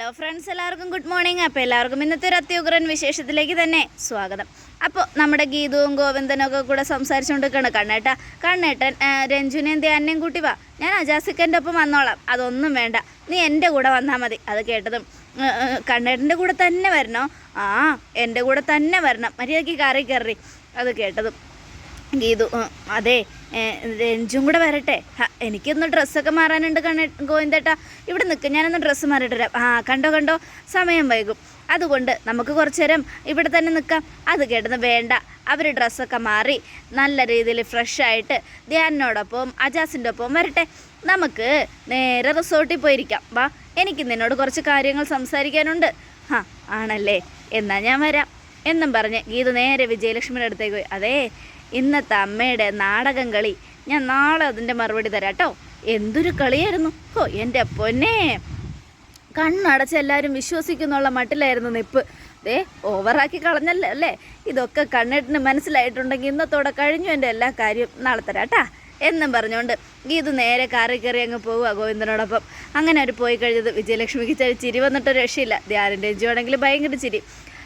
Hello friends എല്ലാവർക്കും good morning. അപ്പോൾ എല്ലാവർക്കും ഇന്നത്തെ ഒരു അത്യുഗ്രൻ വിശേഷത്തിലേക്ക് തന്നെ സ്വാഗതം. അപ്പോൾ നമ്മുടെ ഗീതുവും ഗോവിന്ദനും ഒക്കെ കൂടെ സംസാരിച്ചുകൊണ്ടിരിക്കണം കണ്ണേട്ട കണ്ണേട്ടൻ രഞ്ജുനെയും ധ്യാനെയും കൂട്ടി വാ. ഞാൻ അജാസിക്കന്റെ ഒപ്പം വന്നോളാം. അതൊന്നും വേണ്ട. നീ എന്റെ കൂടെ വന്നാൽ മതി. അത് കേട്ടതും കണ്ണേട്ടന്റെ കൂടെ തന്നെ വരണോ? ആ എന്റെ കൂടെ തന്നെ വരണം. മര്യാദയ്ക്ക് കയറി കയറി. അത് കേട്ടതും ഗീതു അതെ രഞ്ജും കൂടെ വരട്ടെ. എനിക്കൊന്ന് ഡ്രസ്സൊക്കെ മാറാനുണ്ട് കണ്ണ ഗോവിന്ദേട്ടാ. ഇവിടെ നിൽക്ക് ഞാനൊന്ന് ഡ്രസ്സ് മാറിയിട്ട് വരാം. ആ കണ്ടോ കണ്ടോ? സമയം വൈകും. അതുകൊണ്ട് നമുക്ക് കുറച്ചു നേരം ഇവിടെ തന്നെ നിൽക്കാം അത് കേട്ടെന്ന് വേണ്ട. അവർ ഡ്രസ്സൊക്കെ മാറി നല്ല രീതിയിൽ ഫ്രഷ് ആയിട്ട് ധ്യാനോടൊപ്പം അജാസിന്റെ ഒപ്പം വരട്ടെ. നമുക്ക് നേരെ റിസോർട്ടിൽ പോയിരിക്കാം. വാ എനിക്ക് നിന്നോട് കുറച്ച് കാര്യങ്ങൾ സംസാരിക്കാനുണ്ട്. ഹാ ആണല്ലേ. എന്നാൽ ഞാൻ വരാം. എന്നും പറഞ്ഞ് ഗീത നേരെ വിജയലക്ഷ്മിയുടെ അടുത്തേക്ക് പോയി. അതേ ഇന്നത്തെ അമ്മയുടെ നാടകം കളി. ഞാൻ നാളെ അതിന്റെ മറുപടി തരാം കേട്ടോ. എന്തൊരു കളിയായിരുന്നു. ഓ എന്റെ പൊന്നെ. കണ്ണടച്ച് എല്ലാവരും വിശ്വസിക്കുന്നുള്ള മട്ടിലായിരുന്നു നിപ്പ്. ദേ ഓവറാക്കി കളഞ്ഞല്ലോ അല്ലേ? ഇതൊക്കെ കണ്ണിട്ടിന് മനസ്സിലായിട്ടുണ്ടെങ്കിൽ ഇന്നത്തോടെ കഴിഞ്ഞു എന്റെ എല്ലാ കാര്യവും. നാളെ തരാട്ടാ എന്നും പറഞ്ഞുകൊണ്ട് ഗീതു നേരെ കാറി കയറി അങ്ങ് പോവുക ഗോവിന്ദനോടൊപ്പം. അങ്ങനെ അവർ പോയി കഴിഞ്ഞത് വിജയലക്ഷ്മിക്ക് ചെറിയ ചിരി വന്നിട്ട് രക്ഷയില്ല. ധ്യാനിന്റെ രഞ്ജുവാണെങ്കിൽ ഭയങ്കര ചിരി.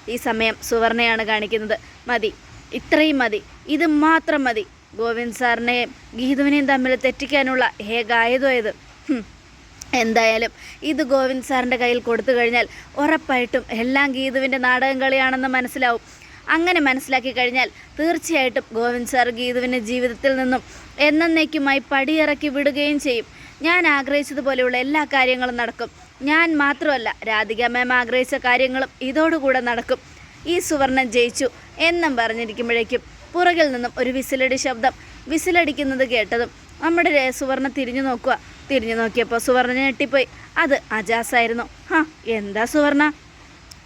ഈ സമയം സുവർണയാണ് കാണിക്കുന്നത്. മതി. ഇത്രയും മതി. ഇത് മാത്രം മതി. ഗോവിന്ദ് സാറിനെയും ഗീതുവിനെയും തമ്മിൽ തെറ്റിക്കാനുള്ള ഏക ഇത്. എന്തായാലും ഇത് ഗോവിന്ദ് സാറിന്റെ കയ്യിൽ കൊടുത്തു കഴിഞ്ഞാൽ ഉറപ്പായിട്ടും എല്ലാം ഗീതുവിന്റെ നാടകം കളിയാണെന്ന് മനസ്സിലാവും. അങ്ങനെ മനസ്സിലാക്കി കഴിഞ്ഞാൽ തീർച്ചയായിട്ടും ഗോവിന്ദ് സാർ ഗീതുവിന്റെ ജീവിതത്തിൽ നിന്നും എന്നേക്കുമായി പടിയിറക്കി വിടുകയും ചെയ്യും. ഞാൻ ആഗ്രഹിച്ചതുപോലെയുള്ള എല്ലാ കാര്യങ്ങളും നടക്കും. ഞാൻ മാത്രമല്ല രാധിക മാം ആഗ്രഹിച്ച കാര്യങ്ങളും ഇതോടുകൂടെ നടക്കും. ഈ സുവർണം ജയിച്ചു. എന്നും പറഞ്ഞിരിക്കുമ്പോഴേക്കും പുറകിൽ നിന്നും ഒരു വിസിലടി ശബ്ദം. വിസിലടിക്കുന്നത് കേട്ടതും നമ്മുടെ സുവർണ തിരിഞ്ഞു നോക്കുക. തിരിഞ്ഞു നോക്കിയപ്പോൾ സുവർണ ഞെട്ടിപ്പോയി. അത് അജാസായിരുന്നു. ഹാ എന്താ സുവർണ?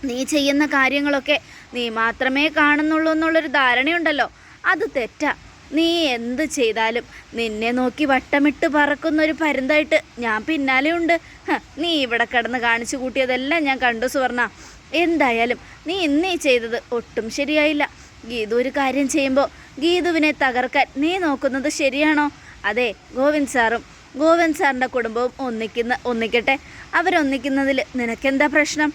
നീ ചെയ്യുന്ന കാര്യങ്ങളൊക്കെ നീ മാത്രമേ കാണുന്നുള്ളൂ എന്നുള്ളൊരു ധാരണയുണ്ടല്ലോ. അത് തെറ്റാ. നീ എന്ത് ചെയ്താലും നിന്നെ നോക്കി വട്ടമിട്ട് പറക്കുന്ന ഒരു പരുന്തായിട്ട് ഞാൻ പിന്നാലെയുണ്ട്. നീ ഇവിടെ കിടന്ന് കാണിച്ചു കൂട്ടിയതെല്ലാം ഞാൻ കണ്ടു സുവർണ. എന്തായാലും നീ ഇന്നീ ചെയ്തത് ഒട്ടും ശരിയായില്ല. ഗീതു ഒരു കാര്യം ചെയ്യുമ്പോൾ ഗീതുവിനെ തകർക്കാൻ നീ നോക്കുന്നത് ശരിയാണോ? അതെ ഗോവിന്ദ് സാറും ഗോവിന്ദ് സാറിന്റെ കുടുംബവും ഒന്നിക്കുന്ന ഒന്നിക്കട്ടെ. അവരൊന്നിക്കുന്നതിൽ നിനക്കെന്താ പ്രശ്നം?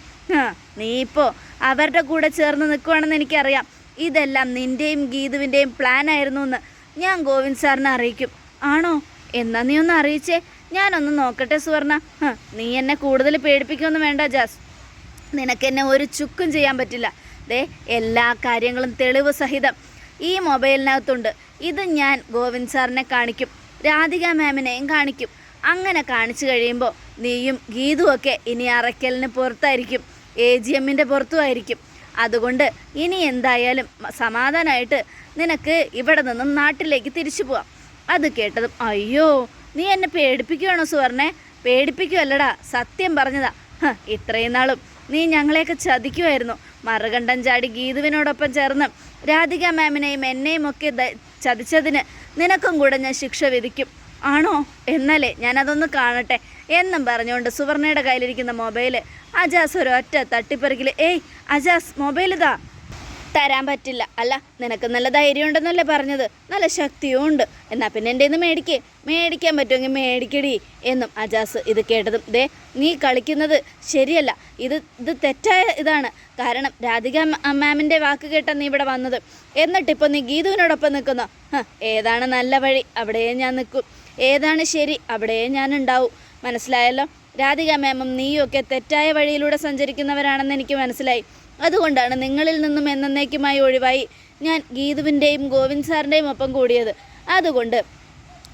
നീ ഇപ്പോൾ അവരുടെ കൂടെ ചേർന്ന് നിൽക്കുവാണെന്ന് എനിക്കറിയാം. ഇതെല്ലാം നിന്റെയും ഗീതുവിന്റെയും പ്ലാൻ ആയിരുന്നു എന്ന് ഞാൻ ഗോവിന്ദ് സാറിനെ അറിയിക്കും. ആണോ? എന്നാ നീ ഒന്ന് അറിയിച്ചേ. ഞാനൊന്ന് നോക്കട്ടെ സുവർണ. നീ എന്നെ കൂടുതൽ പേടിപ്പിക്കുമെന്ന് വേണ്ട ജാസ്. നിനക്കെന്നെ ഒരു ചുക്കും ചെയ്യാൻ പറ്റില്ല. ദേ എല്ലാ കാര്യങ്ങളും തെളിവ് സഹിതം. ഈ മൊബൈലിനകത്തുണ്ട്. ഇത് ഞാൻ ഗോവിന്ദ് സാറിനെ കാണിക്കും. രാധിക മാമിനെയും കാണിക്കും. അങ്ങനെ കാണിച്ചു കഴിയുമ്പോൾ നീയും ഗീതുമൊക്കെ ഇനി അറയ്ക്കലിന് പുറത്തായിരിക്കും. എ ജി എമ്മിന്റെ പുറത്തുമായിരിക്കും അതുകൊണ്ട് ഇനി എന്തായാലും സമാധാനമായിട്ട് നിനക്ക് ഇവിടെ നിന്നും നാട്ടിലേക്ക് തിരിച്ചു പോവാം. അത് കേട്ടതും അയ്യോ നീ എന്നെ പേടിപ്പിക്കുകയാണോ സുവർണെ പേടിപ്പിക്കുമല്ലടാ സത്യം പറഞ്ഞതാ. ഇത്രയും നാളും നീ ഞങ്ങളെയൊക്കെ ചതിക്കുമായിരുന്നു മറുകണ്ഠം ചാടി ഗീതുവിനോടൊപ്പം ചേർന്ന് രാധിക മാമിനെയും എന്നെയും ഒക്കെ ചതിച്ചതിന് നിനക്കും കൂടെ ഞാൻ ശിക്ഷ വിധിക്കും. ആണോ? എന്നാലേ ഞാനതൊന്ന് കാണട്ടെ എന്നും പറഞ്ഞുകൊണ്ട് സുവർണയുടെ കയ്യിലിരിക്കുന്ന മൊബൈൽ അജാസ് ഒരു ഒറ്റ തട്ടിപ്പറിക്കൽ ഏയ് അജാസ് മൊബൈൽ ഇതാ തരാൻ പറ്റില്ല. അല്ല നിനക്ക് നല്ല ധൈര്യം ഉണ്ടെന്നല്ലേ പറഞ്ഞത്. നല്ല ശക്തിയും ഉണ്ട്. എന്നാൽ പിന്നെ എന്റെ നിന്ന് മേടിക്കേ. മേടിക്കാൻ പറ്റുമെങ്കിൽ മേടിക്കടി എന്നും അജാസ് ഇത് കേട്ടതും ദേ നീ കളിക്കുന്നത് ശരിയല്ല. ഇത് ഇത് തെറ്റായ ഇതാണ്. കാരണം രാധിക മാമിന്റെ വാക്ക് കേട്ട നീ ഇവിടെ വന്നത്. എന്നിട്ടിപ്പോൾ നീ ഗീതുവിനോടൊപ്പം നിൽക്കുന്നു. ഏതാണ് നല്ല വഴി? അവിടെയും ഞാൻ നിൽക്കും. ഏതാണ് ശരി? അവിടെയും ഞാൻ ഉണ്ടാവും. മനസ്സിലായല്ലോ? രാധിക മാമും നീയൊക്കെ തെറ്റായ വഴിയിലൂടെ സഞ്ചരിക്കുന്നവരാണെന്ന് എനിക്ക് മനസ്സിലായി. അതുകൊണ്ടാണ് നിങ്ങളിൽ നിന്നും എന്നേക്കുമായി ഒഴിവായി ഞാൻ ഗീതുവിന്റെയും ഗോവിന്ദ് സാറിന്റെയും ഒപ്പം കൂടിയത്. അതുകൊണ്ട്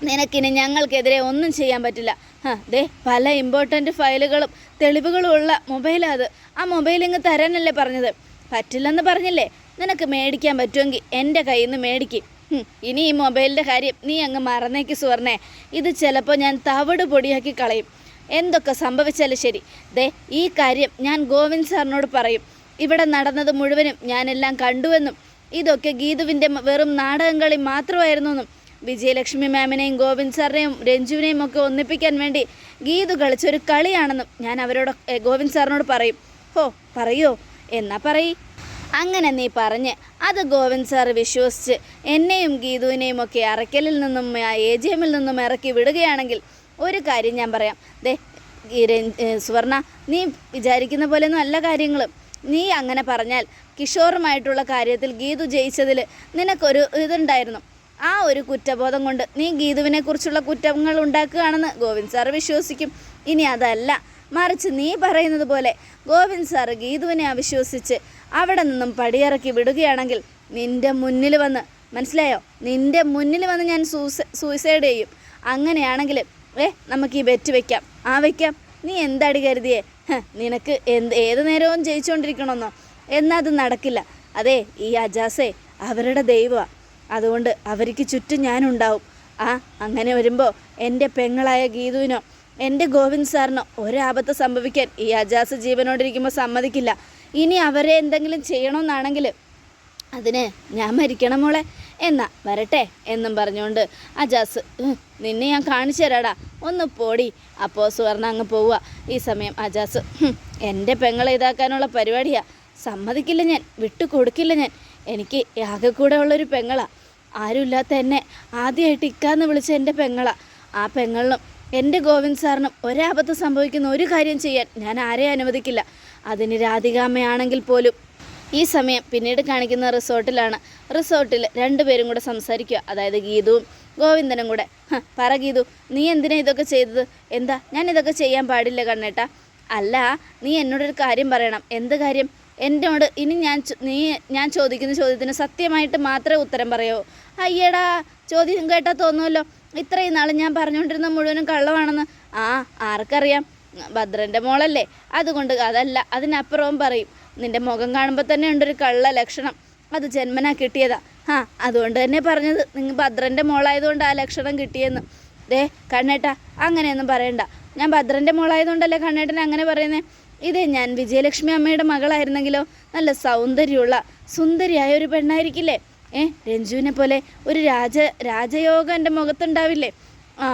നിനക്കിനി ഞങ്ങൾക്കെതിരെ ഒന്നും ചെയ്യാൻ പറ്റില്ല. ആ ദേ പല ഇമ്പോർട്ടന്റ് ഫയലുകളും തെളിവുകളും ഉള്ള മൊബൈലാണ് അത്. ആ മൊബൈൽ ഇങ്ങ് തരാനല്ലേ പറഞ്ഞത്? പറ്റില്ലെന്ന് പറഞ്ഞില്ലേ? നിനക്ക് മേടിക്കാൻ പറ്റുമെങ്കിൽ എന്റെ കയ്യിൽ നിന്ന് മേടിക്കും. ഇനി ഈ മൊബൈലിന്റെ കാര്യം നീ അങ്ങ് മറന്നേക്ക് സുവർണേ. ഇത് ചിലപ്പോൾ ഞാൻ തവിട് പൊടിയാക്കി കളയും. എന്തൊക്കെ സംഭവിച്ചാലും ശരി. ദേ ഈ കാര്യം ഞാൻ ഗോവിന്ദ് സാറിനോട് പറയും. ഇവിടെ നടന്നത് മുഴുവനും ഞാനെല്ലാം കണ്ടുവെന്നും ഇതൊക്കെ ഗീതുവിന്റെ വെറും നാടകങ്ങളിൽ മാത്രമായിരുന്നെന്നും വിജയലക്ഷ്മി മാമിനെയും ഗോവിന്ദ് സാറിനെയും രഞ്ജുവിനെയും ഒക്കെ ഒന്നിപ്പിക്കാൻ വേണ്ടി ഗീതു കളിച്ചൊരു കളിയാണെന്നും ഞാൻ അവരോട് ഗോവിന്ദ് സാറിനോട് പറയും. ഹോ പറയോ? എന്നാ പറയ്. അങ്ങനെ നീ പറഞ്ഞ് അത് ഗോവിന്ദ് സാർ വിശ്വസിച്ച് എന്നെയും ഗീതുവിനെയും ഒക്കെ അറയ്ക്കലിൽ നിന്നും എ ജി എമ്മിൽ നിന്നും ഇറക്കി വിടുകയാണെങ്കിൽ ഒരു കാര്യം ഞാൻ പറയാം. ദേ സുവർണ നീ വിചാരിക്കുന്ന പോലെയൊന്നും അല്ല കാര്യങ്ങൾ നീ അങ്ങനെ പറഞ്ഞാൽ കിഷോറുമായിട്ടുള്ള കാര്യത്തിൽ ഗീതു ജയിച്ചതിൽ നിനക്കൊരു ഇതുണ്ടായിരുന്നു. ആ ഒരു കുറ്റബോധം കൊണ്ട് നീ ഗീതുവിനെ കുറിച്ചുള്ള കുറ്റങ്ങൾ ഉണ്ടാക്കുകയാണെന്ന് ഗോവിന്ദ് സാർ വിശ്വസിക്കും. ഇനി അതല്ല. മറിച്ച് നീ പറയുന്നത് പോലെ ഗോവിന്ദ് സാർ ഗീതുവിനെ അവിശ്വസിച്ച് അവിടെ നിന്നും പടിയിറക്കി വിടുകയാണെങ്കിൽ നിന്റെ മുന്നിൽ വന്ന് മനസ്സിലായോ? നിന്റെ മുന്നിൽ വന്ന് ഞാൻ സൂയിസൈഡ് ചെയ്യും. അങ്ങനെയാണെങ്കിൽ ഏ നമുക്ക് ഈ ബെറ്റ് വെക്കാം. ആ വെക്കാം. നീ എന്താടി കരുതിയേ? നിനക്ക് എന്ത് ഏത് നേരവും ജയിച്ചുകൊണ്ടിരിക്കണമെന്നോ എന്നാൽ അത് നടക്കില്ല. അതെ ഈ അജാസേ അവരുടെ ദൈവമാണ് അതുകൊണ്ട് അവർക്ക് ചുറ്റും ഞാനുണ്ടാവും. ആ അങ്ങനെ വരുമ്പോൾ എന്റെ പെങ്ങളായ ഗീതുവിനോ എന്റെ ഗോവിന്ദ് സാറിനോ ഒരാപത്ത് സംഭവിക്കാൻ ഈ അജാസ് ജീവനോടിരിക്കുമ്പോൾ സമ്മതിക്കില്ല. ഇനി അവരെ എന്തെങ്കിലും ചെയ്യണമെന്നാണെങ്കിൽ അതിന് ഞാൻ മരിക്കണം മോളെ. എന്നാ വരട്ടെ എന്നും പറഞ്ഞുകൊണ്ട് അജാസ് നിന്നെ ഞാൻ കാണിച്ചു തരാടാ ഒന്ന് പോടി. അപ്പോൾ സുവർണ അങ്ങ് പോവുക. ഈ സമയം അജാസ് എന്റെ പെങ്ങളെ ഇതാക്കാനുള്ള പരിപാടിയാ. സമ്മതിക്കില്ല ഞാൻ വിട്ടു കൊടുക്കില്ല ഞാൻ. എനിക്ക് ആകെ കൂടെ ഉള്ളൊരു പെങ്ങളാ. ആരുമില്ലാത്ത എന്നെ ആദ്യമായിട്ട് ഇക്കാന്ന് വിളിച്ച എന്റെ പെങ്ങളാ. ആ പെങ്ങളിനും എന്റെ ഗോവിന്ദ് സാറിനും ഒരാപത്ത് സംഭവിക്കുന്ന ഒരു കാര്യം ചെയ്യാൻ ഞാൻ ആരെയും അനുവദിക്കില്ല. അതിന് രാധികാമ്മയാണെങ്കിൽ പോലും ഈ സമയം പിന്നീട് കാണിക്കുന്ന റിസോർട്ടിലാണ്. റിസോർട്ടിൽ രണ്ടുപേരും കൂടെ സംസാരിക്കുക. അതായത് ഗീതുവും ഗോവിന്ദനും കൂടെ. പറ ഗീതു നീ എന്തിനാ ഇതൊക്കെ ചെയ്തത്? എന്താ? ഞാൻ ഇതൊക്കെ ചെയ്യാൻ പാടില്ല കണ്ണേട്ടാ. അല്ല നീ എന്നോടൊരു കാര്യം പറയണം. എന്ത് കാര്യം? എന്നോട് ഇനി ഞാൻ നീ ഞാൻ ചോദിക്കുന്ന ചോദ്യത്തിന് സത്യമായിട്ട് മാത്രമേ ഉത്തരം പറയാവൂ അയ്യടാ ചോദ്യം കേട്ടാൽ തോന്നുമല്ലോ ഇത്രയും നാൾ ഞാൻ പറഞ്ഞുകൊണ്ടിരുന്ന മുഴുവനും കള്ളമാണെന്ന്. ആ ആർക്കറിയാം? ഭദ്രന്റെ മോളല്ലേ? അതുകൊണ്ട് അതല്ല അതിനപ്പുറവും പറയും നിന്റെ മുഖം കാണുമ്പോൾ തന്നെ ഉണ്ടൊരു കള്ള ലക്ഷണം. അത് ജന്മനാ കിട്ടിയതാ. ആ അതുകൊണ്ട് തന്നെ പറഞ്ഞത് നിങ്ങൾ ഭദ്രന്റെ മോളായതുകൊണ്ട് ആ ലക്ഷണം കിട്ടിയെന്ന്. ദേ കണ്ണേട്ടാ അങ്ങനെയൊന്നും പറയണ്ട. ഞാൻ ഭദ്രന്റെ മോളായതുകൊണ്ടല്ലേ കണ്ണേട്ടനെ അങ്ങനെ പറയുന്നത് ഇതേ ഞാൻ വിജയലക്ഷ്മി അമ്മയുടെ മകളായിരുന്നെങ്കിലോ? നല്ല സൗന്ദര്യമുള്ള സുന്ദരിയായ ഒരു പെണ്ണായിരിക്കില്ലേ? ഏ രഞ്ജുവിനെ പോലെ ഒരു രാജ രാജയോഗം എന്റെ മുഖത്തുണ്ടാവില്ലേ? ആ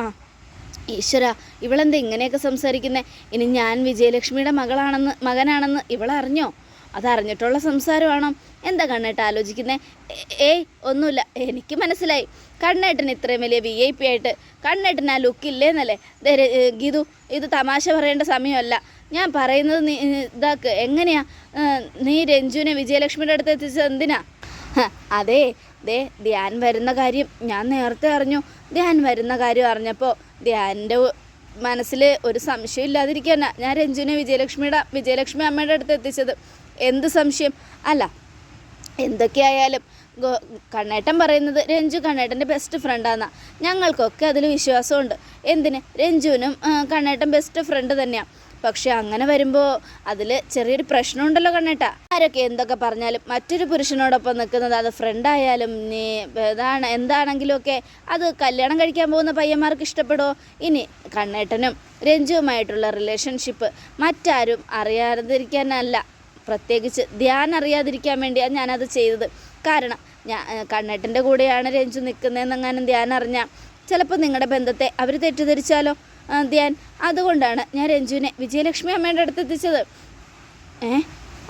ഈശ്വര ഇവളെന്താ ഇങ്ങനെയൊക്കെ സംസാരിക്കുന്നത് ഇനി ഞാൻ വിജയലക്ഷ്മിയുടെ മകളാണെന്ന് മകനാണെന്ന് ഇവളറിഞ്ഞോ അതറിഞ്ഞിട്ടുള്ള സംസാരമാണോ? എന്താ കണ്ണേട്ട ആലോചിക്കുന്നേ? ഏ- ഏയ് ഒന്നുമില്ല. എനിക്ക് മനസ്സിലായി. കണ്ണേട്ടൻ ഇത്രയും വലിയ വി ഐ പി ആയിട്ട് കണ്ണേട്ടൻ ആ ലുക്കില്ലേന്നല്ലേ ഗീതു ഇത് തമാശ പറയേണ്ട സമയമല്ല. ഞാൻ പറയുന്നത് നീ ഇതാക്ക്. എങ്ങനെയാ? നീ രഞ്ജുവിനെ വിജയലക്ഷ്മിയുടെ അടുത്ത് എത്തിച്ചത് എന്തിനാ? അതെ ദേ ധ്യാൻ വരുന്ന കാര്യം ഞാൻ നേരത്തെ അറിഞ്ഞു. ധ്യാൻ വരുന്ന കാര്യം അറിഞ്ഞപ്പോൾ ധ്യാന്റെ മനസ്സിൽ ഒരു സംശയം ഇല്ലാതിരിക്കാനാ ഞാൻ രഞ്ജുവിനെ വിജയലക്ഷ്മിയുടെ വിജയലക്ഷ്മി അമ്മയുടെ അടുത്ത് എത്തിച്ചത്. എന്ത് സംശയം? അല്ല എന്തൊക്കെയായാലും കണ്ണേട്ടൻ പറയുന്നത് രഞ്ജു കണ്ണേട്ടന്റെ ബെസ്റ്റ് ഫ്രണ്ടാന്നാ ഞങ്ങൾക്കൊക്കെ അതിൽ വിശ്വാസമുണ്ട്. എന്തിന്? രഞ്ജുവിനും കണ്ണേട്ടൻ ബെസ്റ്റ് ഫ്രണ്ട് തന്നെയാണ് പക്ഷെ അങ്ങനെ വരുമ്പോൾ അതിൽ ചെറിയൊരു പ്രശ്നമുണ്ടല്ലോ കണ്ണേട്ട. ആരൊക്കെ എന്തൊക്കെ പറഞ്ഞാലും മറ്റൊരു പുരുഷനോടൊപ്പം നിൽക്കുന്നത് അത് ഫ്രണ്ടായാലും നീ ഇതാണ് എന്താണെങ്കിലും ഒക്കെ അത് കല്യാണം കഴിക്കാൻ പോകുന്ന പയ്യന്മാർക്ക് ഇഷ്ടപ്പെടുമോ ഇനി കണ്ണേട്ടനും രഞ്ജുവുമായിട്ടുള്ള റിലേഷൻഷിപ്പ് മറ്റാരും അറിയാതിരിക്കാനല്ല. പ്രത്യേകിച്ച് ധ്യാൻ അറിയാതിരിക്കാൻ വേണ്ടിയാണ് ഞാനത് ചെയ്തത്. കാരണം ഞാൻ കണ്ണേട്ടന്റെ കൂടെയാണ് രഞ്ജു നിൽക്കുന്നതെന്നെങ്ങാനും ധ്യാൻ അറിഞ്ഞാൽ ചിലപ്പോൾ നിങ്ങളുടെ ബന്ധത്തെ അവർ തെറ്റിദ്ധരിച്ചാലോ? ധ്യാൻ. അതുകൊണ്ടാണ് ഞാൻ രഞ്ജുവിനെ വിജയലക്ഷ്മി അമ്മയുടെ അടുത്ത് എത്തിച്ചത്. ഏ?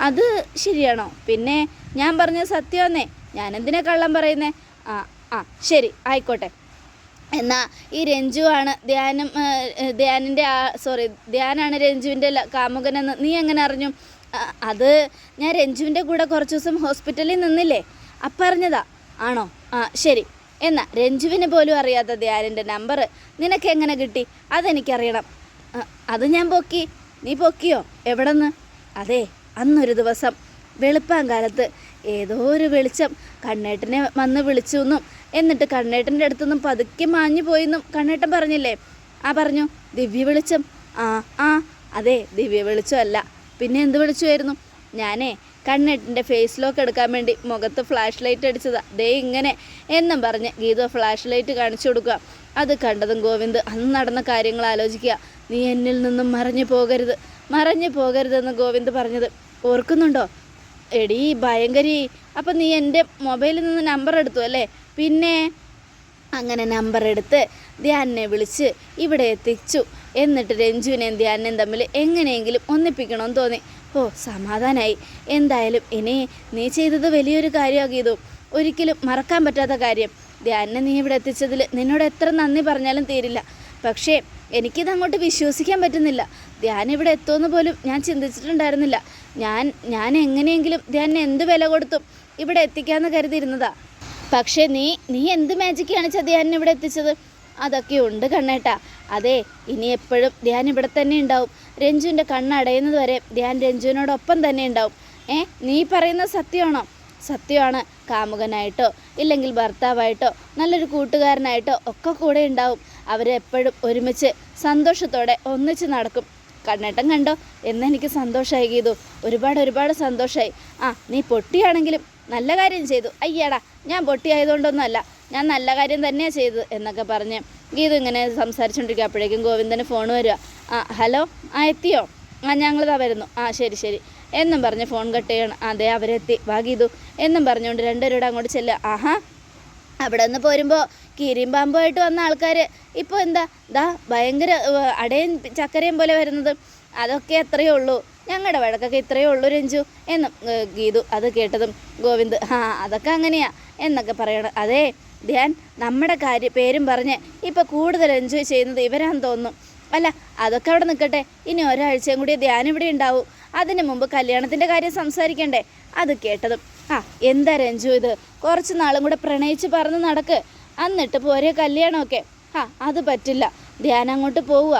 അത് ശരിയാണോ? പിന്നെ ഞാൻ പറഞ്ഞ സത്യമെന്നേ ഞാൻ എന്തിനാ കള്ളം പറയുന്നേ? ആ ആ ശരി ആയിക്കോട്ടെ. എന്നാൽ ഈ രഞ്ജു ആണ് ധ്യാനം ധ്യാനിന്റെ ആ സോറി ധ്യാനാണ് രഞ്ജുവിന്റെ കാമുകനെന്ന് നീ എങ്ങനെ അറിഞ്ഞു? അത് ഞാൻ രഞ്ജുവിന്റെ കൂടെ കുറച്ച് ദിവസം ഹോസ്പിറ്റലിൽ നിന്നില്ലേ? അപ്പറിഞ്ഞതാ ആണോ? ആ ശരി. എന്നാ രഞ്ജുവിന് പോലും അറിയാത്ത ധ്യാനിന്റെ നമ്പർ നിനക്ക് എങ്ങനെ കിട്ടി? അതെനിക്കറിയണം. അത് ഞാൻ പൊക്കി. നീ പൊക്കിയോ? എവിടെന്ന്? അതെ അന്നൊരു ദിവസം വെളുപ്പാങ്കാലത്ത് ഏതോ ഒരു വെളിച്ചം കണ്ണേട്ടനെ വന്ന് വിളിച്ചു എന്നും എന്നിട്ട് കണ്ണേട്ടന്റെ അടുത്തുനിന്നും പതുക്കെ മാഞ്ഞു പോയെന്നും കണ്ണേട്ടൻ പറഞ്ഞില്ലേ? ആ പറഞ്ഞു ദിവ്യ വെളിച്ചം. ആ ആ അതെ ദിവ്യ വെളിച്ചമല്ല പിന്നെ എന്ത് വിളിച്ചുമായിരുന്നു ഞാനേ കണ്ണേട്ടന്റെ ഫേസ് ലോക്ക് എടുക്കാൻ വേണ്ടി മുഖത്ത് ഫ്ലാഷ് ലൈറ്റ് അടിച്ചതാ. ദേ ഇങ്ങനെ എന്നും പറഞ്ഞ് ഗീത ഫ്ലാഷ് ലൈറ്റ് കാണിച്ചു കൊടുക്കുക. അത് കണ്ടതും ഗോവിന്ദ് അന്ന് നടന്ന കാര്യങ്ങൾ ആലോചിക്കുക. നീ എന്നിൽ നിന്നും മറഞ്ഞു പോകരുത്. മറഞ്ഞു പോകരുതെന്ന് ഗോവിന്ദ് പറഞ്ഞത്. ഓർക്കുന്നുണ്ടോ? എടീ ഭയങ്കരി. അപ്പം നീ എന്റെ മൊബൈലിൽ നിന്ന് നമ്പർ എടുത്തു അല്ലേ? പിന്നെ? അങ്ങനെ നമ്പർ എടുത്ത് ധ്യാനെ വിളിച്ച് ഇവിടെ എത്തിച്ചു. എന്നിട്ട് രഞ്ജുവിനെയും ധ്യാനെയും തമ്മിൽ എങ്ങനെയെങ്കിലും ഒന്നിപ്പിക്കണമെന്ന് തോന്നി. ഓ സമാധാനായി. എന്തായാലും ഇനി നീ ചെയ്തത് വലിയൊരു കാര്യമാകിയതു ഒരിക്കലും മറക്കാൻ പറ്റാത്ത കാര്യം. ധ്യാനെ നീ ഇവിടെ എത്തിച്ചതിൽ നിന്നോട് എത്ര നന്ദി പറഞ്ഞാലും തീരില്ല. പക്ഷേ എനിക്കിത് അങ്ങോട്ട് വിശ്വസിക്കാൻ പറ്റുന്നില്ല. ധ്യാൻ ഇവിടെ എത്തുമെന്ന് പോലും ഞാൻ ചിന്തിച്ചിട്ടുണ്ടായിരുന്നില്ല. ഞാൻ ഞാൻ എങ്ങനെയെങ്കിലും ധ്യാനിന് എന്ത് വില കൊടുത്തും ഇവിടെ എത്തിക്കാമെന്ന് കരുതിയിരുന്നതാ. പക്ഷേ നീ നീ എന്ത് മാജിക് കാണിച്ചാ ധ്യാനിനെ ഇവിടെ എത്തിച്ചത്? അതൊക്കെ ഉണ്ട് കണ്ണേട്ടാ. അതെ ഇനി എപ്പോഴും ധ്യാൻ ഇവിടെ തന്നെ ഉണ്ടാവും. രഞ്ജുവിന്റെ കണ്ണടയുന്നത് വരെ ധ്യാൻ രഞ്ജുവിനോടൊപ്പം തന്നെ ഉണ്ടാവും. ഏ നീ പറയുന്ന സത്യമാണോ? സത്യമാണ്. കാമുകനായിട്ടോ ഇല്ലെങ്കിൽ ഭർത്താവായിട്ടോ നല്ലൊരു കൂട്ടുകാരനായിട്ടോ ഒക്കെ കൂടെ ഉണ്ടാവും. അവരെപ്പോഴും ഒരുമിച്ച് സന്തോഷത്തോടെ ഒന്നിച്ച് നടക്കും. കണ്ണേട്ടൻ കണ്ടോ? എന്നെനിക്ക് സന്തോഷമായി ഗീതു. ഒരുപാട് ഒരുപാട് സന്തോഷമായി ആ നീ പൊട്ടിയാണെങ്കിലും നല്ല കാര്യം ചെയ്തു. അയ്യടാ ഞാൻ പൊട്ടിയായതുകൊണ്ടൊന്നുമല്ല. ഞാൻ നല്ല കാര്യം തന്നെയാണ് ചെയ്തത് എന്നൊക്കെ പറഞ്ഞ് ഗീതു ഇങ്ങനെ സംസാരിച്ചുകൊണ്ടിരിക്കുക അപ്പോഴേക്കും ഗോവിന്ദന് ഫോൺ വരിക ആ ഹലോ? ആ എത്തിയോ? ആ ഞങ്ങളിതാ വരുന്നു. ആ ശരി ശരി. എന്നും പറഞ്ഞ് ഫോൺ കട്ട് ചെയ്യണം. അതെ അവരെത്തി. വാ ഗീതു. എന്നും പറഞ്ഞുകൊണ്ട് രണ്ടുപേരോട് അങ്ങോട്ട് ചെല്ലുക ആഹാ. അവിടെ നിന്ന് പോരുമ്പോൾ കീരിയും പാമ്പുമായിട്ട് വന്ന ആൾക്കാർ ഇപ്പോൾ എന്താ? ദാ ഭയങ്കര അടയും ചക്കരയും പോലെ വരുന്നത്. അതൊക്കെ അത്രയേ ഉള്ളൂ. ഞങ്ങളുടെ വഴക്കൊക്കെ ഇത്രയേ ഉള്ളൂ രഞ്ജു. എന്നും ഗീതു അത് കേട്ടതും ഗോവിന്ദ് ആ അതൊക്കെ അങ്ങനെയാ. എന്നൊക്കെ പറയണം. അതേ ധ്യാൻ നമ്മുടെ കാര്യം പേരും പറഞ്ഞ് ഇപ്പം കൂടുതൽ എൻജോയ് ചെയ്യുന്നത് ഇവരാന്ന് തോന്നുന്നു. അല്ല അതൊക്കെ അവിടെ നിൽക്കട്ടെ ഇനി ഒരാഴ്ചയും കൂടി ധ്യാനം ഇവിടെ ഉണ്ടാവും. അതിനു മുമ്പ് കല്യാണത്തിന്റെ കാര്യം സംസാരിക്കണ്ടേ? അത് കേട്ടതും. ആ എന്താ രഞ്ജു ഇത് കുറച്ച് നാളും കൂടെ പ്രണയിച്ച് പറന്ന് നടക്ക്. എന്നിട്ട് പോരെ കല്യാണമൊക്കെ. ആ അത് പറ്റില്ല. ധ്യാനം അങ്ങോട്ട് പോവുക.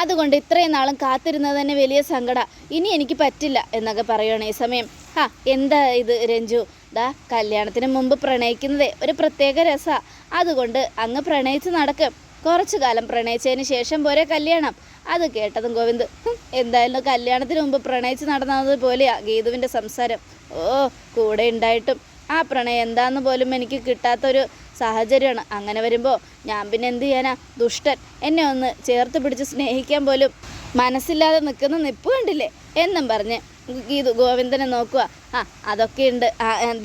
അതുകൊണ്ട് ഇത്രയും നാളും കാത്തിരുന്നത് തന്നെ വലിയ സങ്കട. ഇനി എനിക്ക് പറ്റില്ല എന്നൊക്കെ പറയുകയാണ് ഈ സമയം. ആ എന്താ ഇത് രഞ്ജു? ദാ കല്യാണത്തിന് മുമ്പ് പ്രണയിക്കുന്നതേ ഒരു പ്രത്യേക രസാ. അതുകൊണ്ട് അങ്ങ് പ്രണയിച്ച് നടക്കും. കുറച്ചു കാലം പ്രണയിച്ചതിന് ശേഷം പോരെ കല്യാണം. അത് കേട്ടതും ഗോവിന്ദ് "ഹും, എന്തായാലും കല്യാണത്തിന് മുമ്പ് പ്രണയിച്ച് നടന്നത് പോലെയാ ഗീതുവിന്റെ സംസാരം? ഓ കൂടെ ഉണ്ടായിട്ടും. ആ പ്രണയം എന്താന്ന് പോലും എനിക്ക് കിട്ടാത്തൊരു സാഹചര്യമാണ്. അങ്ങനെ വരുമ്പോൾ ഞാൻ പിന്നെ എന്ത് ചെയ്യാനാ? ദുഷ്ടൻ. എന്നെ ഒന്ന് ചേർത്ത് പിടിച്ച് സ്നേഹിക്കാൻ പോലും മനസ്സില്ലാതെ നിൽക്കുന്ന നിപ്പ് കണ്ടില്ലേ? എന്നും പറഞ്ഞ് ഗീതു ഗോവിന്ദനെ നോക്കുക ആ അതൊക്കെ ഉണ്ട്.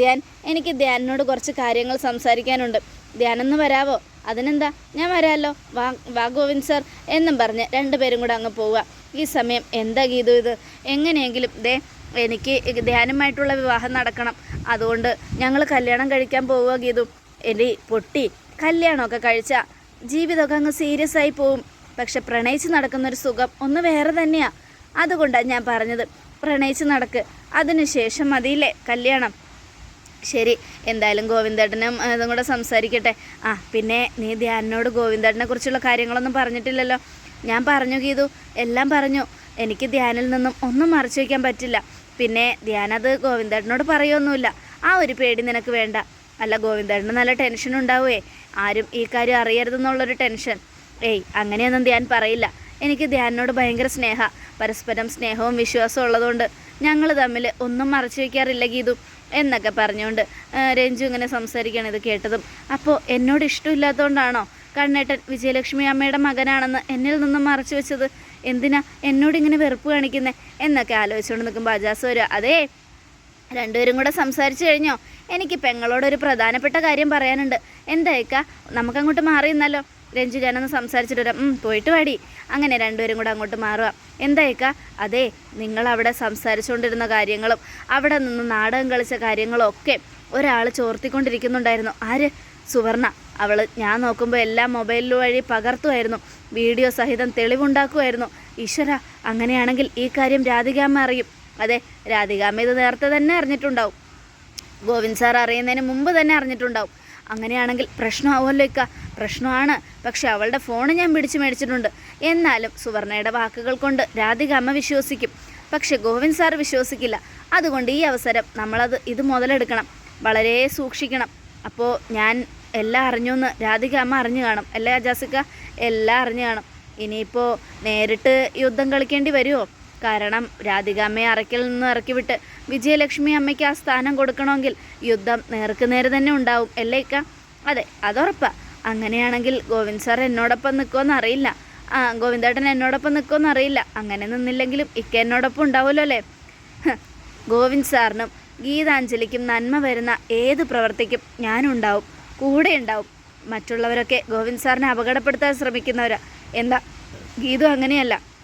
ധ്യാൻ എനിക്ക് ധ്യാനിനോട് കുറച്ച് കാര്യങ്ങൾ സംസാരിക്കാനുണ്ട്. ധ്യാനൊന്ന് വരാവോ? അതിനെന്താ? ഞാൻ വരാമല്ലോ വാ വാ ഗോവിന്ദ് സർ എന്നും പറഞ്ഞ് രണ്ടുപേരും കൂടെ അങ്ങ് പോവുക. ഈ സമയം എന്താ ഗീതു ഇത്? എങ്ങനെയെങ്കിലും ദേ എനിക്ക് ധ്യാനമായിട്ടുള്ള വിവാഹം നടക്കണം. അതുകൊണ്ട് ഞങ്ങൾ കല്യാണം കഴിക്കാൻ പോവുക ഗീതു. എലി പൊട്ടി കല്യാണമൊക്കെ കഴിച്ചാൽ ജീവിതമൊക്കെ അങ്ങ് സീരിയസ് ആയി പോവും. പക്ഷെ പ്രണയിച്ച് നടക്കുന്നൊരു സുഖം ഒന്ന് വേറെ തന്നെയാണ് അതുകൊണ്ടാണ് ഞാൻ പറഞ്ഞത്. പ്രണയിച്ച് നടക്ക്. അതിനുശേഷം മതിയില്ലേ? കല്യാണം. ശരി എന്തായാലും ഗോവിന്ദേട്ടനും അതും കൂടെ സംസാരിക്കട്ടെ. ആ പിന്നെ നീ ധ്യാനോട് ഗോവിന്ദേട്ടനെ കുറിച്ചുള്ള കാര്യങ്ങളൊന്നും പറഞ്ഞിട്ടില്ലല്ലോ. ഞാൻ പറഞ്ഞു ഗീതു. എല്ലാം പറഞ്ഞു. എനിക്ക് ധ്യാനിൽ നിന്നും ഒന്നും മറച്ചു വയ്ക്കാൻ പറ്റില്ല. പിന്നെ ധ്യാനത് ഗോവിന്ദേട്ടനോട് പറയുമൊന്നുമില്ല ആ ഒരു പേടി നിനക്ക് വേണ്ട. അല്ല ഗോവിന്ദേട്ടന് നല്ല ടെൻഷൻ ഉണ്ടാവുമേ ആരും ഈ കാര്യം അറിയരുതെന്നുള്ളൊരു ടെൻഷൻ. ഏയ് അങ്ങനെയൊന്നും ധ്യാൻ പറയില്ല. എനിക്ക് ധ്യാനോട് ഭയങ്കര സ്നേഹ. പരസ്പരം സ്നേഹവും വിശ്വാസവും ഉള്ളതുകൊണ്ട് ഞങ്ങൾ തമ്മിൽ ഒന്നും മറച്ചു വയ്ക്കാറില്ല ഗീതു എന്നൊക്കെ പറഞ്ഞുകൊണ്ട് രഞ്ജു ഇങ്ങനെ സംസാരിക്കുകയാണ് ഇത് കേട്ടതും. അപ്പോൾ എന്നോട് ഇഷ്ടമില്ലാത്തതുകൊണ്ടാണോ കണ്ണേട്ടൻ വിജയലക്ഷ്മി അമ്മയുടെ മകനാണെന്ന് എന്നിൽ നിന്നും മറച്ചു വെച്ചത്? എന്തിനാ എന്നോട് ഇങ്ങനെ വെറുപ്പ് കാണിക്കുന്നേ? എന്നൊക്കെ ആലോചിച്ചുകൊണ്ട് നിൽക്കുമ്പോൾ അജാസ് വരിക അതേ രണ്ടുപേരും കൂടെ സംസാരിച്ചു കഴിഞ്ഞോ? എനിക്ക് പെങ്ങളോടൊരു പ്രധാനപ്പെട്ട കാര്യം പറയാനുണ്ട്. എന്തായിക്ക നമുക്കങ്ങോട്ട് മാറി നിന്നല്ലോ രഞ്ജു ഞാനൊന്ന് സംസാരിച്ചിട്ട് വരാം. പോയിട്ട് വാടി. അങ്ങനെ രണ്ടുപേരും കൂടെ അങ്ങോട്ട് മാറുക. എന്തായിക്ക അതെ നിങ്ങളവിടെ സംസാരിച്ചുകൊണ്ടിരുന്ന കാര്യങ്ങളും അവിടെ നിന്ന് നാടകം കളിച്ച കാര്യങ്ങളും ഒക്കെ ഒരാൾ ചോർത്തിക്കൊണ്ടിരിക്കുന്നുണ്ടായിരുന്നു. ആര്? സുവർണ. അവൾ ഞാൻ നോക്കുമ്പോൾ എല്ലാം മൊബൈലിൽ വഴി പകർത്തുമായിരുന്നു. വീഡിയോ സഹിതം തെളിവുണ്ടാക്കുമായിരുന്നു. ഈശ്വര അങ്ങനെയാണെങ്കിൽ ഈ കാര്യം രാധികാമ്മ അറിയും. അതെ രാധികാമ്മ ഇത് നേരത്തെ തന്നെ അറിഞ്ഞിട്ടുണ്ടാവും. ഗോവിന്ദ് സാർ അറിയുന്നതിന് മുമ്പ് തന്നെ അറിഞ്ഞിട്ടുണ്ടാവും. അങ്ങനെയാണെങ്കിൽ പ്രശ്നമാവുമല്ലോ ഇക്ക. പ്രശ്നമാണ്. പക്ഷെ അവളുടെ ഫോൺ ഞാൻ പിടിച്ചു മേടിച്ചിട്ടുണ്ട്. എന്നാലും സുവർണയുടെ വാക്കുകൾ കൊണ്ട് രാധിക അമ്മ വിശ്വസിക്കും. പക്ഷെ ഗോവിന്ദ് സാർ വിശ്വസിക്കില്ല. അതുകൊണ്ട് ഈ അവസരം നമ്മളത് ഇത് മുതലെടുക്കണം. വളരെ സൂക്ഷിക്കണം. അപ്പോൾ ഞാൻ എല്ലാം അറിഞ്ഞു എന്ന് രാധിക അമ്മ അറിഞ്ഞു കാണും. അല്ലേ അജാസിക്ക? എല്ലാം അറിഞ്ഞു കാണും. ഇനിയിപ്പോൾ നേരിട്ട് യുദ്ധം കളിക്കേണ്ടി വരുമോ കാരണം രാധികാമ്മയെ അറയ്ക്കിൽ നിന്ന് ഇറക്കിവിട്ട് വിജയലക്ഷ്മി അമ്മയ്ക്ക് ആ സ്ഥാനം കൊടുക്കണമെങ്കിൽ യുദ്ധം നേർക്കുനേരെ തന്നെ ഉണ്ടാവും അല്ലേ ഇക്ക അതെ അതുറപ്പാ. അങ്ങനെയാണെങ്കിൽ ഗോവിന്ദ് സാർ എന്നോടൊപ്പം നിൽക്കുമെന്ന് അറിയില്ല. ആ ഗോവിന്ദേട്ടൻ എന്നോടൊപ്പം നിൽക്കുമെന്ന് അറിയില്ല. അങ്ങനെ നിന്നില്ലെങ്കിലും ഇക്ക എന്നോടൊപ്പം ഉണ്ടാവുമല്ലോ അല്ലേ? ഗോവിന്ദ് സാറിനും ഗീതാഞ്ജലിക്കും നന്മ വരുന്ന ഏത് പ്രവർത്തിക്കും ഞാനുണ്ടാവും കൂടെ ഉണ്ടാവും. മറ്റുള്ളവരൊക്കെ ഗോവിന്ദ് സാറിനെ അപകടപ്പെടുത്താൻ ശ്രമിക്കുന്നവരാ. എന്താ? ഗീതു അങ്ങനെയല്ല.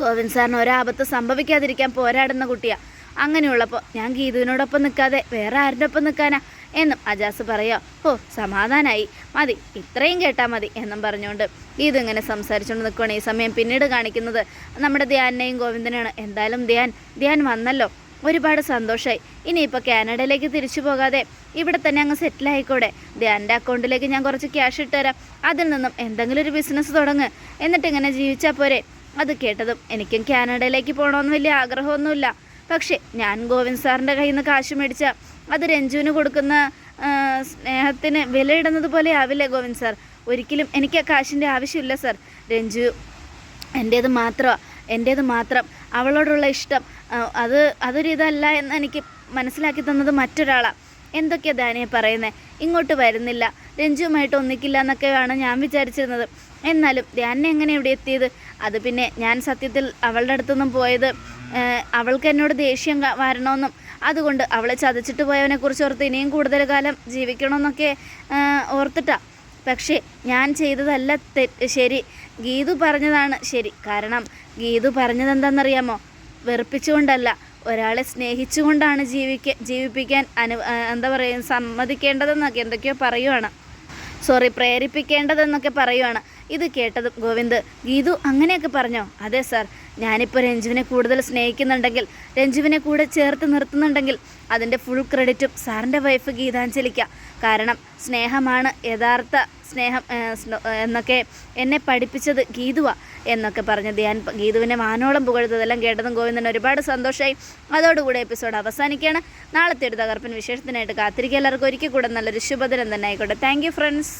ഗോവിന്ദ് സാറിന് ഒരാപത്ത് സംഭവിക്കാതിരിക്കാൻ പോരാടുന്ന കുട്ടിയാ. അങ്ങനെയുള്ളപ്പോൾ ഞാൻ ഗീതുവിനോടൊപ്പം നിൽക്കാതെ വേറെ ആരുടെ ഒപ്പം നിൽക്കാനാ? എന്നും അജാസ് പറയോ ഓ സമാധാനായി. മതി ഇത്രയും കേട്ടാൽ മതി എന്നും പറഞ്ഞുകൊണ്ട് ഗീതു ഇങ്ങനെ സംസാരിച്ചുകൊണ്ട് നിൽക്കുകയാണ് ഈ സമയം പിന്നീട് കാണിക്കുന്നത്. നമ്മുടെ ധ്യാനെയും ഗോവിന്ദനെയാണ്. എന്തായാലും ധ്യാൻ ധ്യാൻ വന്നല്ലോ. ഒരുപാട് സന്തോഷമായി ഇനിയിപ്പോൾ കാനഡയിലേക്ക് തിരിച്ചു പോകാതെ ഇവിടെ തന്നെ അങ്ങ് സെറ്റിൽ ആയിക്കോടെ. ധ്യാന്റെ അക്കൗണ്ടിലേക്ക് ഞാൻ കുറച്ച് ക്യാഷ് ഇട്ടുതരാം അതിൽ നിന്നും എന്തെങ്കിലും ഒരു ബിസിനസ് തുടങ്ങ്. എന്നിട്ട് ഇങ്ങനെ ജീവിച്ചാൽ പോരെ. അത് കേട്ടതും എനിക്കും കാനഡയിലേക്ക് പോകണമെന്ന് വലിയ ആഗ്രഹമൊന്നുമില്ല. പക്ഷേ ഞാൻ ഗോവിന്ദ് സാറിന്റെ കയ്യിൽ നിന്ന് കാശ് മേടിച്ച അത് രഞ്ജുവിന് കൊടുക്കുന്ന സ്നേഹത്തിന് വിലയിടുന്നത് പോലെ ആവില്ലേ ഗോവിന്ദ് സാർ? ഒരിക്കലും എനിക്ക് ആ കാശിന്റെ ആവശ്യമില്ല സാർ. രഞ്ജു എന്റേത് മാത്രമാണ് എന്റേത് മാത്രം അവളോടുള്ള ഇഷ്ടം അത് അതൊരു ഇതല്ല എന്ന് എനിക്ക് മനസ്സിലാക്കി തന്നത് മറ്റൊരാളാണ് എന്തൊക്കെയാണ് ദാനിയെ പറയുന്നത് ഇങ്ങോട്ട് വരുന്നില്ല. രഞ്ജുവുമായിട്ട് ഒന്നിക്കില്ല എന്നൊക്കെയാണ് ഞാൻ വിചാരിച്ചിരുന്നത്. എന്നാലും ധ്യാനം എങ്ങനെ ഇവിടെ എത്തിയത്? അത് പിന്നെ ഞാൻ സത്യത്തിൽ അവളുടെ അടുത്തൊന്നും പോയത് അവൾക്ക് എന്നോട് ദേഷ്യം വരണമെന്നും അതുകൊണ്ട് അവളെ ചതച്ചിട്ട് പോയവനെ കുറിച്ച് ഓർത്ത് ഇനിയും കൂടുതൽ കാലം ജീവിക്കണമെന്നൊക്കെ ഓർത്തിട്ടാ. പക്ഷേ ഞാൻ ചെയ്തതല്ല തെറ്റ് ശരി. ഗീതു പറഞ്ഞതാണ് ശരി. കാരണം ഗീതു പറഞ്ഞത് എന്താണെന്നറിയാമോ വെറുപ്പിച്ചുകൊണ്ടല്ല. ഒരാളെ സ്നേഹിച്ചുകൊണ്ടാണ് ജീവിക്ക ജീവിപ്പിക്കാൻ അനു എന്താ പറയുക സമ്മതിക്കേണ്ടതെന്നൊക്കെ എന്തൊക്കെയോ പറയുവാണ്. സോറി പ്രേരിപ്പിക്കേണ്ടതെന്നൊക്കെ പറയുവാണ്. ഇത് കേട്ടതും ഗോവിന്ദ് ഗീതു അങ്ങനെയൊക്കെ പറഞ്ഞോ? അതെ സാർ ഞാനിപ്പോൾ രഞ്ജുവിനെ കൂടുതൽ സ്നേഹിക്കുന്നുണ്ടെങ്കിൽ രഞ്ജുവിനെ കൂടെ ചേർത്ത് നിർത്തുന്നുണ്ടെങ്കിൽ അതിന്റെ ഫുൾ ക്രെഡിറ്റും സാറിന്റെ വൈഫ് ഗീതാഞ്ജലിക്ക. കാരണം സ്നേഹമാണ് യഥാർത്ഥ സ്നേഹം എന്നൊക്കെ എന്നെ പഠിപ്പിച്ചത് ഗീതുവ എന്നൊക്കെ പറഞ്ഞ് ധ്യാൻ ഗീതുവിനെ മാനോളം പുകഴ്ത്തതെല്ലാം കേട്ടതും ഗോവിന്ദന് ഒരുപാട് സന്തോഷമായി അതോടുകൂടി എപ്പിസോഡ് അവസാനിക്കുകയാണ്. നാളത്തെ ഒരു തകർപ്പൻ വിശേഷത്തിനായിട്ട് കാത്തിരിക്കുക. എല്ലാവർക്കും ഒരിക്കൽ കൂടെ നല്ലൊരു ശുഭദിനം തന്നെ ആയിക്കോട്ടെ. Thank friends